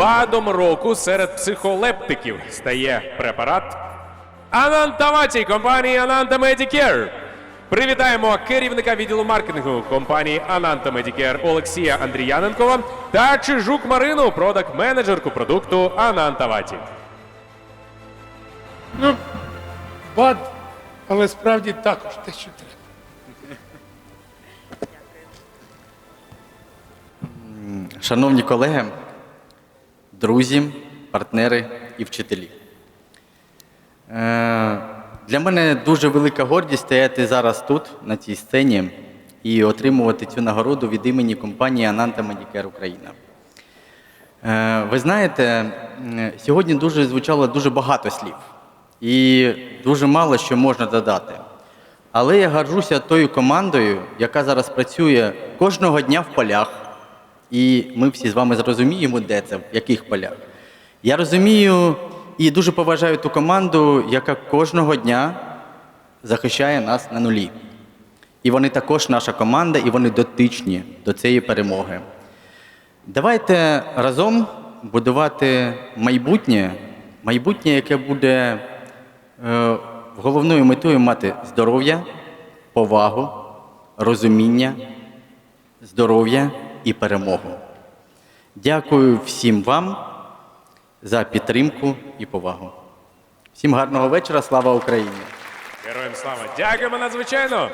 БАДом року серед психолептиків стає препарат Анантаваті компанії Ананта Medicare. Привітаємо керівника відділу маркетингу компанії Ананта Medicare Олексія Андріяненкова та Чижук Марину, продакт-менеджерку продукту Анантаваті. Ну, бад, але справді також те, що треба. Шановні колеги, друзі, партнери і вчителі. Е, Для мене дуже велика гордість стояти зараз тут, на цій сцені, і отримувати цю нагороду від імені компанії Ананта Medicare Україна. Е, Ви знаєте, сьогодні дуже звучало дуже багато слів, і дуже мало що можна додати. Але я горжуся тою командою, яка зараз працює кожного дня в полях. І ми всі з вами зрозуміємо, де це, в яких полях. Я розумію і дуже поважаю ту команду, яка кожного дня захищає нас на нулі. І вони також наша команда, і вони дотичні до цієї перемоги. Давайте разом будувати майбутнє, майбутнє, яке буде е, головною метою мати здоров'я, повагу, розуміння, здоров'я і перемогу. Дякую всім вам за підтримку і повагу. Всім гарного вечора, слава Україні! Героям слава! Дякуємо надзвичайно!